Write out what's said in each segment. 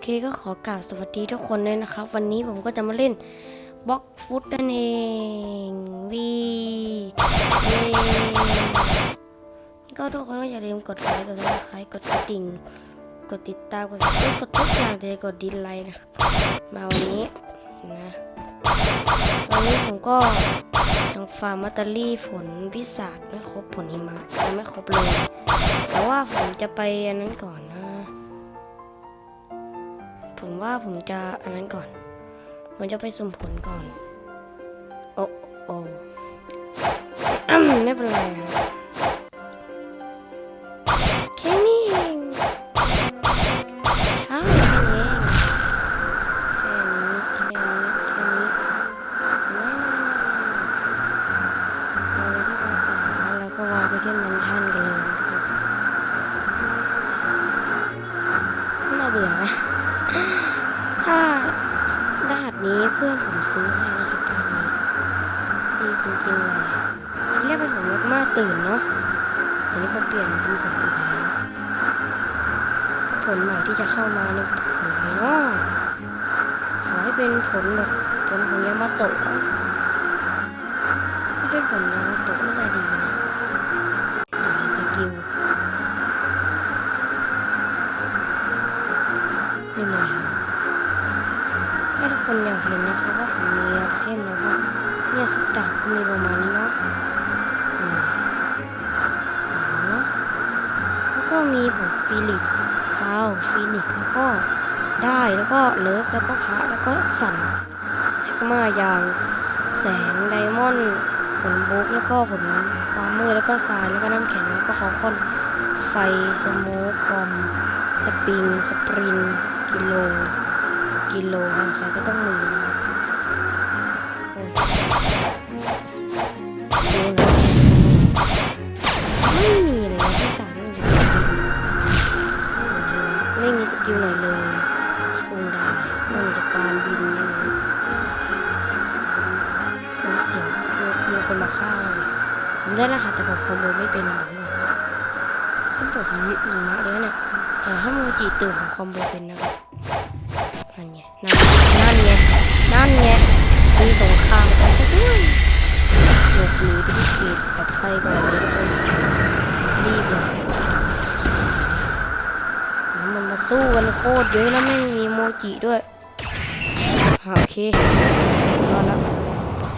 เคก็ขอกล่าวสวัสดีทุกคนเลยนะครับ วันนี้ผมก็จะมาเล่นบล็อกฟุตนั่นเองวีเก็ทุกคนก็อย่าลืมกดไลค์กดซับสไครต์กดกระดิ่ง กดติดตามกดซับสไครต์กดทุกอย่างเลยกดดิสไลค์นะครับมาวันนี้นะตอนนี้ผมก็ยังฟาร์มมัตเตอรี่ผลพิศาจไม่ครบผลหิมะยังไม่ครบเลย แต่ว่าผมจะไปอันนั้นก่อน ผมว่าผมจะอันนั้นก่อน ผมจะไปสุ่มผลก่อน โอ้โอ้ไม่เป็นไร พื่อนผมซื้อให้นะครับตอนนี้ดีจริงๆเลยที่แรกเป็นผมมากๆตื่นเนาะแต่นี้มาเปลี่ยนเป็นผลอีกแล้วผลใหม่ที่จะเข้ามาเนี่ยผลอะไรเนาะขอให้เป็นผลแบบผลของยามาโตะนะถ้เป็นผลยามาโตะน่าจะดีนะ เห็นนะครับว่าผมมีอัลเข้มแล้วบ้างเนี่ยครับดาบก็มีประมาณนี้เนาะอืมของเนาะแล้วก็มีผลสปิริตพาวฟีนิกซ์แล้วก็ได้แล้วก็เลิฟแล้วก็พระแล้วก็สั่นแล้วก็มาอย่างแสงไดมอนด์ผลบุ๊กแล้วก็ผลความมืดแล้วก็ทรายแล้วก็น้ำแข็งแล้วก็ฟอลคอนไฟสโมกบอมสปริงสปรินกิโล กิโลใครก็ต้องมีนะครับเออดูนะไม่มีเลยนะที่สามมันอยู่ในบินดูดีนไม่มีสกิลไหนเลยคงได้นอกจากการบินนั่นเองผมเสียวมีคนมาฆ่าผมได้รหัสแต่บอกคอมโบไม่เป็นนะบอกเลยต้องเปิดหิมะเลยเนี่ยแต่ถ้าโมจิตื่นผมคอมโบเป็นนะครับ นั่นไง นั่นไง นั่นไงมีสงครามกันซะด้วยหลบหนีไปที่เขตปลอดภัยก่อนเลยทุกคนรีบเลยมันมาสู้กันโคตรเยอะแล้วไม่มีโมจิด้วยโอเครอดแล้ว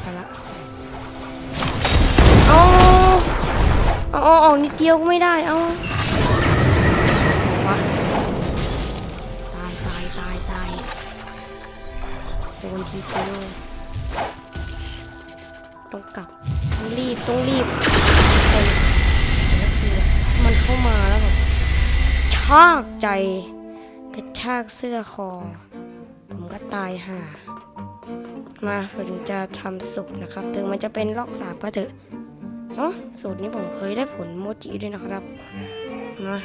ไปละอาเอาเอาออกนิดเดียวก็ไม่ได้ เอา โดนทีเดียต้องกลับต้องรีบต้องรีบเออแล้วคือมันเข้ามาแล้วแบบชากใจกระชากเสื้อคอ ผมก็ตายห่ามาผมจะทำสุกนะครับถึงมันจะเป็นลอกสามก็เถอะเนาะสูตรนี้ผมเคยได้ผลโมจิด้วยนะครับมา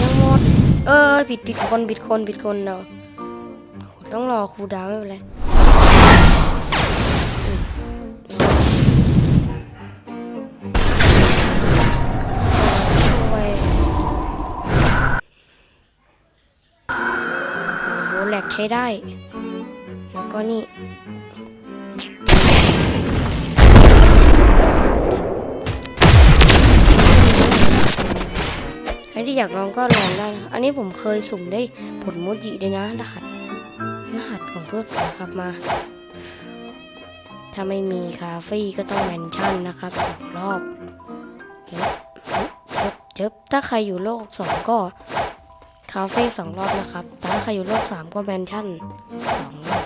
ยังหมดเออผิดผิดคนผิดคนผิดคนเนาะ ต้องรอครูดาวไม่เป็นไรโอ้โหแหลกใช้ได้ แล้วก็นี่ใครที่อยากลองก็ลองได้นะอันนี้ผมเคยสุ่มได้ผลโมจิด้วยนะรหัสรหัส ของเพื่อนผมครับมา ถ้าไม่มีคาเฟ่ก็ต้องแมนชั่นนะครับสองรอบเจ็บเจ็บถ้าใครอยู่โลกสองก็คาเฟ่สองรอบนะครับแต่ถ้าใครอยู่โลกสามก็แมนชั่นสองรอบ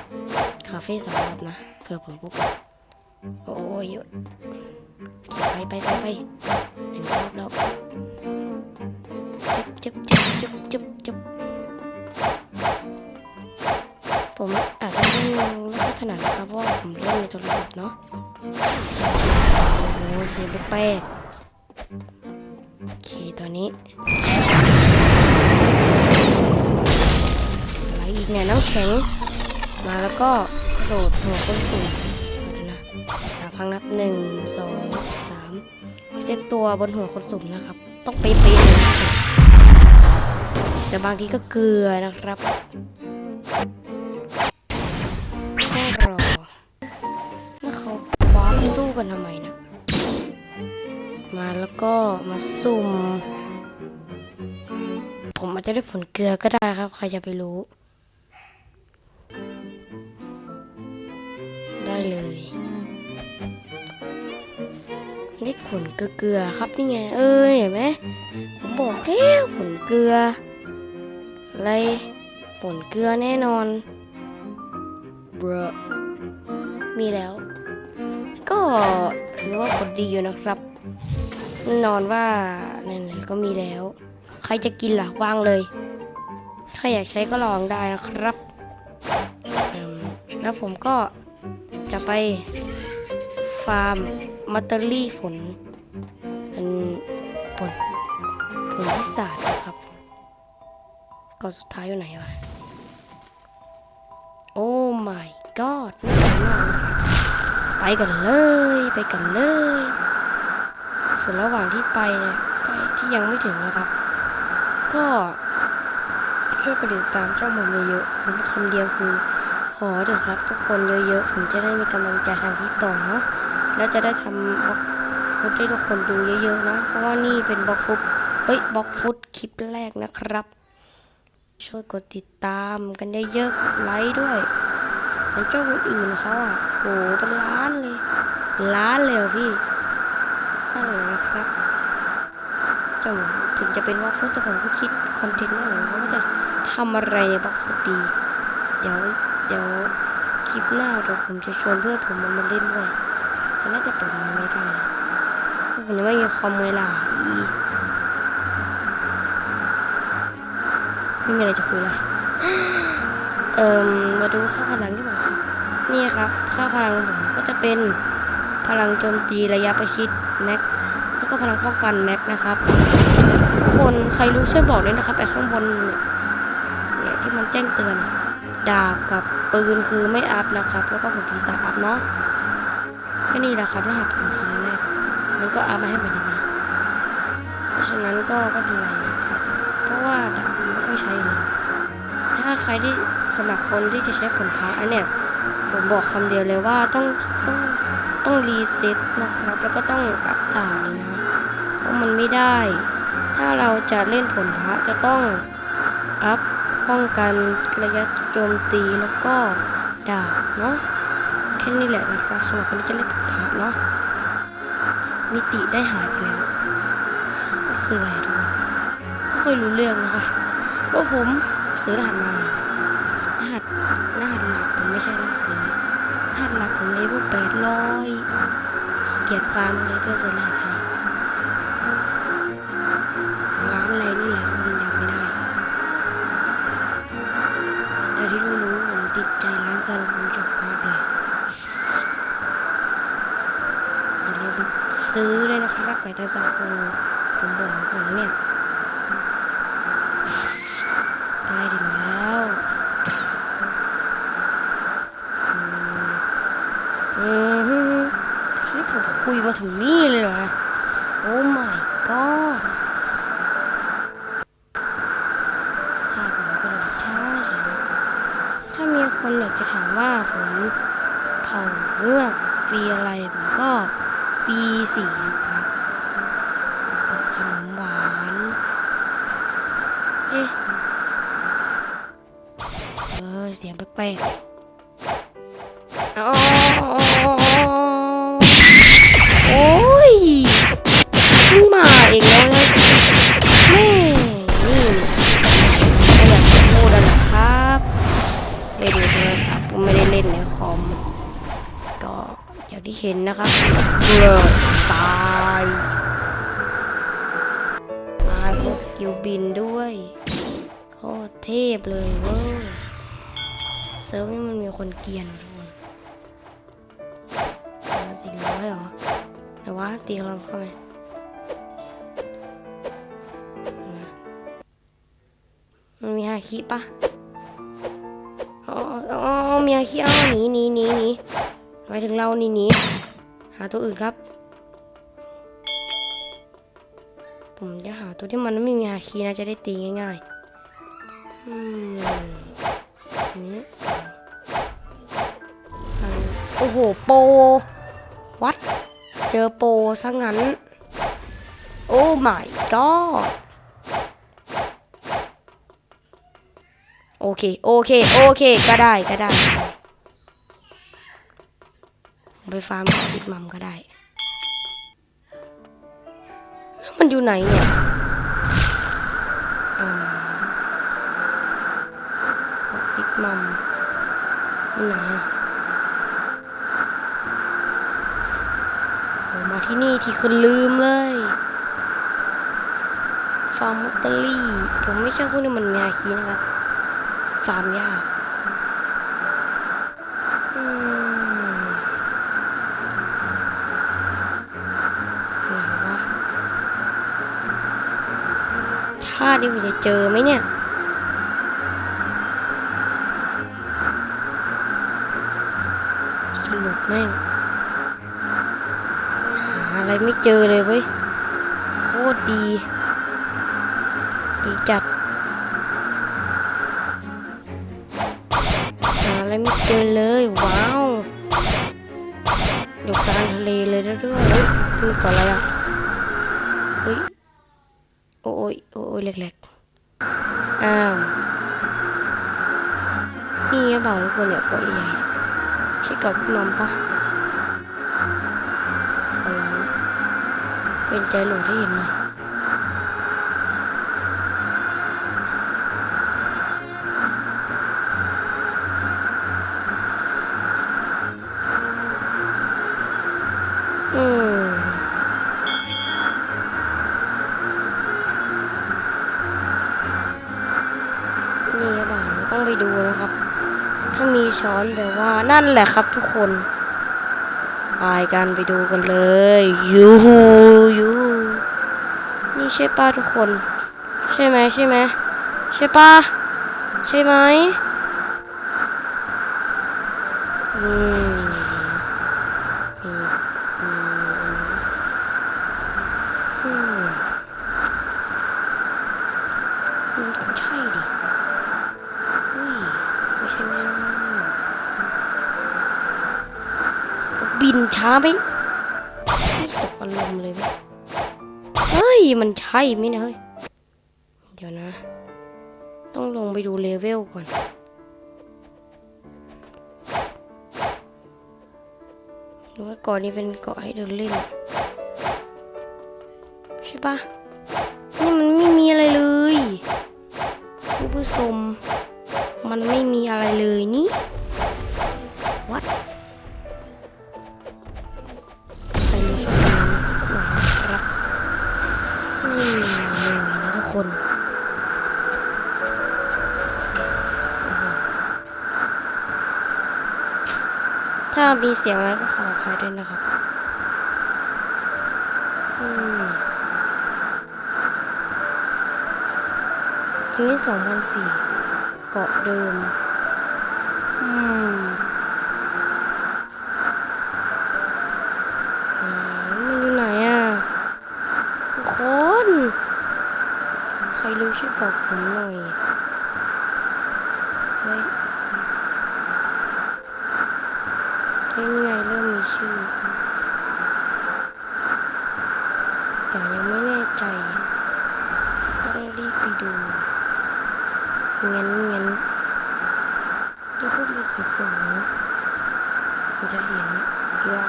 คาเฟ่สองรอบนะเพื่อผมปุ๊บโอ้ยไปไปไปไปหนึ่งรอบแล้วจุ๊บจุ๊บจุ๊บจุ๊บจุ๊บ ผมอาจจะไม่ค่อยถนัดนะครับเพราะว่าผมเล่นในโทรศัพท์เนาะโอ้โหเสียงแปลกโอเคตอนนี้อะไรอีกเนี่ยน้ำแข็ง มาแล้วก็กระโดดหัวคนสูงเดี๋ยวนะสามครั้งนับหนึ่งสองสามเซตตัวบนหัวคนสูงนะครับ ต้องเป๊ะๆเลยแต่บางทีก็เกลือนะครับ กันทำไมนะ มาแล้วก็มาสุ่ม ผมอาจจะได้ผลเกลือก็ได้ครับ ใครจะไปรู้ ได้เลย นี่ผลเกลือครับนี่ไง เอ้ยเห็นไหมผมบอกแล้วผลเกลือ อะไรผลเกลือแน่นอนเบรมีแล้ว ก็ถือว่าผลดีอยู่นะครับนอนว่านั่นแหละก็มีแล้ว ใครจะกินล่ะวางเลยใครอยากใช้ก็ลองได้นะครับ แล้วผมก็จะไปฟาร์มมัตเตอรี่ผลอันผลผลพิศาจนะครับก็สุดท้ายอยู่ไหนวะ โอ้ my god น่าสนมากนะครับ ไปกันเลยไปกันเลย ส่วนระหว่างที่ไปเนี่ยที่ยังไม่ถึงนะครับ ก็ช่วยกดติดตามช่องผมเยอะๆผมคำเดียวคือขอเถอะครับ ทุกคนเยอะๆผมจะได้มีกำลังใจทำคลิปต่อเนาะแล้วจะได้ทำบล็อกฟุตให้ทุกคนดูเยอะๆนะเพราะว่านี่เป็นบล็อกฟุตเอ้ยบล็อกฟุตคลิปแรกนะครับ ช่วยกดติดตามกันเยอะๆกดไลค์ด้วยเหมือนช่องอื่นเขาอะ โหเป็นล้านเลย ล้านเลยพี่นั่นแหละนะครับจนถึงจะเป็นบล็อกฟุตแต่ผมก็คิดคอนเทนต์ไม่ออกนะว่าจะทำอะไรในบล็อกฟุตดี เดี๋ยวเดี๋ยวคลิปหน้าเดี๋ยวผมจะชวนเพื่อนผมมันมาเล่นด้วยแต่น่าจะเปิดมาไม่ได้นะเพราะผมยังไม่มีคอมเวลาอีไม่มีอะไรจะคุยละเอ่มมาดูค่าพลังที่ผมครับ นี่ครับ ค่าพลังผมก็จะเป็นพลังโจมตีระยะประชิดแม็กแล้วก็พลังป้องกันแม็กนะครับทุกคนใครรู้ช่วยบอกด้วยนะครับไอ้ข้างบนเนี่ยที่มันแจ้งเตือนดาบกับปืนคือไม่อัพนะครับ แล้วก็ผมปีศาจอัพเนาะก็นี่แหละครับรหัสผมทีแรกมันก็อัพมาให้เหมือนกันะเพราะฉะนั้นก็ไม่เป็นไรนะครับ เพราะว่าดาบผมไม่ค่อยใช้อยู่แล้วถ้าใครที่สมัครคนที่จะใช้ผลพระเนี่ย ผมบอกคำเดียวเลยว่าต้องต้องต้องรีเซ็ตนะครับ แล้วก็ต้องอัพดาบเลยนะเพราะมันไม่ได้ ถ้าเราจะเล่นผลพระจะต้องอัพป้องกันระยะโจมตีแล้วก็ดาบเนาะแค่นี้แหละนะครับสำหรับคนที่จะเล่นผลพระเนาะมิติได้หายไปแล้วก็คืออะไรทุกคนไม่ค่อยรู้เรื่องนะคะว่าผมซื้อรหัสมา หัสรหัสหลักผมไม่ใช่รหัสนี้รหัสหลักผมเลเวลแปดร้อยขี้เกียจฟาร์มเลยเพื่อซื้อรหัสให้ร้านอะไรนี่แหละผมยังไม่ได้ แต่ที่รู้ๆผมติดใจร้านซันผมชอบมากเลยอย่าลืมไปซื้อเลยนะครับไก่ตาสังคผมบอกไว้ก่อนเนี่ยใกล้ถึงแล้ว อืมอืมที่ผมคุยมาถึงนี่เลยเหรอ โอ้ my god ภาพผมกระโดดช้าช้าๆถ้ามีคนอยากจะถามว่าผมเผาเลือกฟีอะไร ผมก็ฟีสีนะครับกับขนมหวาน เอ๊ะ เออ เสียงแปลกๆ นนะครับเบลอตายตายเพราะสกิลบินด้วยโคตรเทพเลยเว้ยเซิร์ฟนี่มันมีคนเกรียนว่ะทุกคนมาสี่ร้อยเหรอแต่ว่าตีเราเข้าไปนะมันมีฮาคิปะอ๋ออ๋ออ๋อมีฮาคิอ้าวหนีหนีหนีหนีหมายถึงเราหนีหนีหาตัวอื่นครับ ผมจะหาตัวที่มันไม่มีฮาคินะจะได้ตีง่ายอืมอันนี้สองโอ้โห โปวัด เจอโปซะงั้น โอ้ my god โอเค โอเค โอเค ก็ได้ ก็ได้ ไปฟาร์มกับบิ๊กมัมก็ได้แล้วมันอยู่ไหนเนี่ยอืมบิ๊กมัมอยู่ไหนอะโอ้มาที่นี่ที่คือลืมเลย ฟาร์มมอตเตอรี่ ผมไม่ใช่พวกนี้มันมีอาคีนะครับ ฟาร์มยากอืมไหนวะชาตินี้ผมจะเจอไหมเนี่ยสรุปแม่งหาอะไรไม่เจอเลยเว้ย โคตรดี ดีจัด หาอะไรไม่เจอเลย ว้าวอยู่กลางทะเลเลยแล้วด้วยเฮ้ยมันก่อนอะไรอะเฮ้ย โอ้ยโอ้ย เล็กๆ อ้าว นี่ไงเปล่าทุกคนเนี่ยเกาะใหญ่ๆเนี่ยใช่เกาะพี่มัมปะขอร้องเป็นใจหลูที่เห็นหน่อย ช้อนแบบว่านั่นแหละครับทุกคนไปกันไปดูกันเลยยูฮูยูนี่ใช่ป้าทุกคน ใช่ไหมใช่ไหมใช่ป้าใช่ไหมอืมมีอันนี้อืมมันต้องใช่ดิเฮ้ยไม่ใช่ไม่ได้บิน ช้าไปสบอารมณ์เลยเว้ยเฮ้ย มันใช่ไหมเนี่ยเฮ้ย เดี๋ยวนะ ต้องลงไปดูเลเวลก่อนหรือว่าเก่อนนี้เป็นเกาะให้เดินเล่น ใช่ปะนี่มันไม่มีอะไรเลยผู้ผู้ชมมันไม่มี มีเสียงอะไรก็ขออภัยด้วยนะครับอันนี้สองพันสี่เกาะเดิม อืมอืมมันอยู่ไหนอะทุกคน ใครรู้ช่วยบอกผมหน่อย เฮ้ยเฮ้ยนี่ไงเริ่มมีชื่อ แต่ยังไม่แน่ใจ ต้องรีบไปดูงั้นงั้นต้องขึ้นไปสูงสูงๆจะเห็นว้า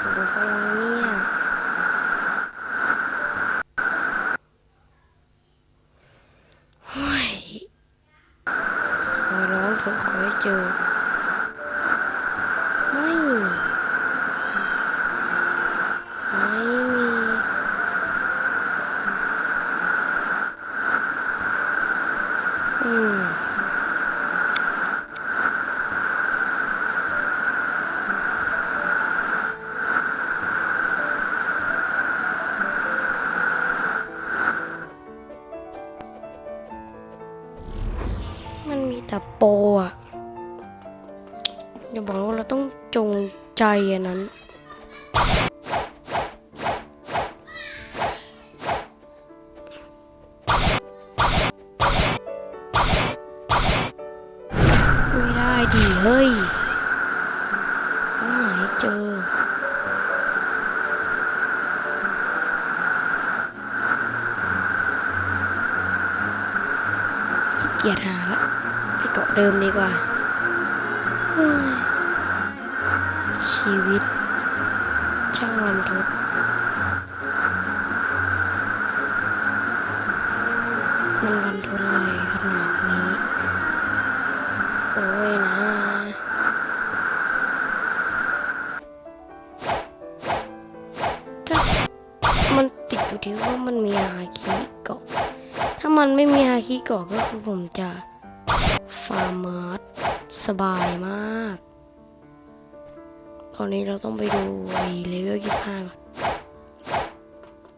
สูงไปยังเนี่ย ดีเฮ้ยหาให้เจอ ขี้เกียจหาละไปเกาะเดิมดีกว่า ชีวิต ช่างรันทดมันรันทดอะไรขนาดนี้ โอ้ยนะถ้ามันติดอยู่ที่ว่ามันมีฮาคิเกาะ ถ้ามันไม่มีฮาคิเกาะก็คือผมจะฟาร์มมาร์สบายมาก ตอนนี้เราต้องไปดูเลเวล25ก่อน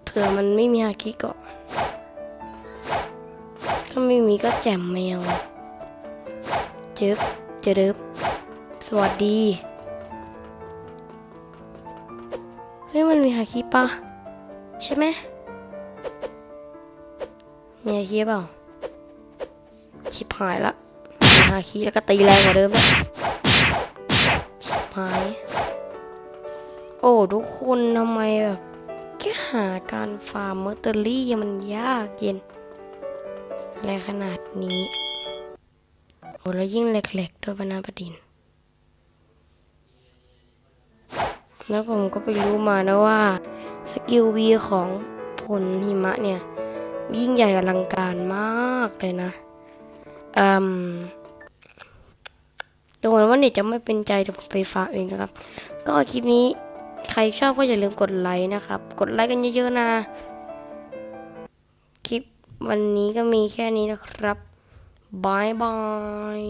เผื่อมันไม่มีฮาคิเกาะ ถ้าไม่มีก็แจมแมว จ็บเจ็บสวัสดี เฮ้ย มันมีฮาคิปะใช่ไหมมีฮาคิเปล่า ชิบหายละมีฮาคิแล้วก็ตีแรงกว่าเดิมแล้วชิบหาย โอ้ทุกคนทำไมแบบแค่หาการฟาร์มเมอร์เตอรี่มันยากเย็นอะไรขนาดนี้ โอ้แล้วยิ่งเหล็กๆด้วยปนาประดิน แล้วผมก็ไปรู้มานะว่าสกิลวีของผลหิมะเนี่ย ยิ่งใหญ่อลังการมากเลยนะอืมดูเหมือนว่าเน็ตจะไม่เป็นใจเดี๋ยวผมไปฝากเองนะครับ ก็คลิปนี้ใครชอบก็อย่าลืมกดไลค์นะครับ กดไลค์กันเยอะๆนะ คลิปวันนี้ก็มีแค่นี้นะครับ บายบาย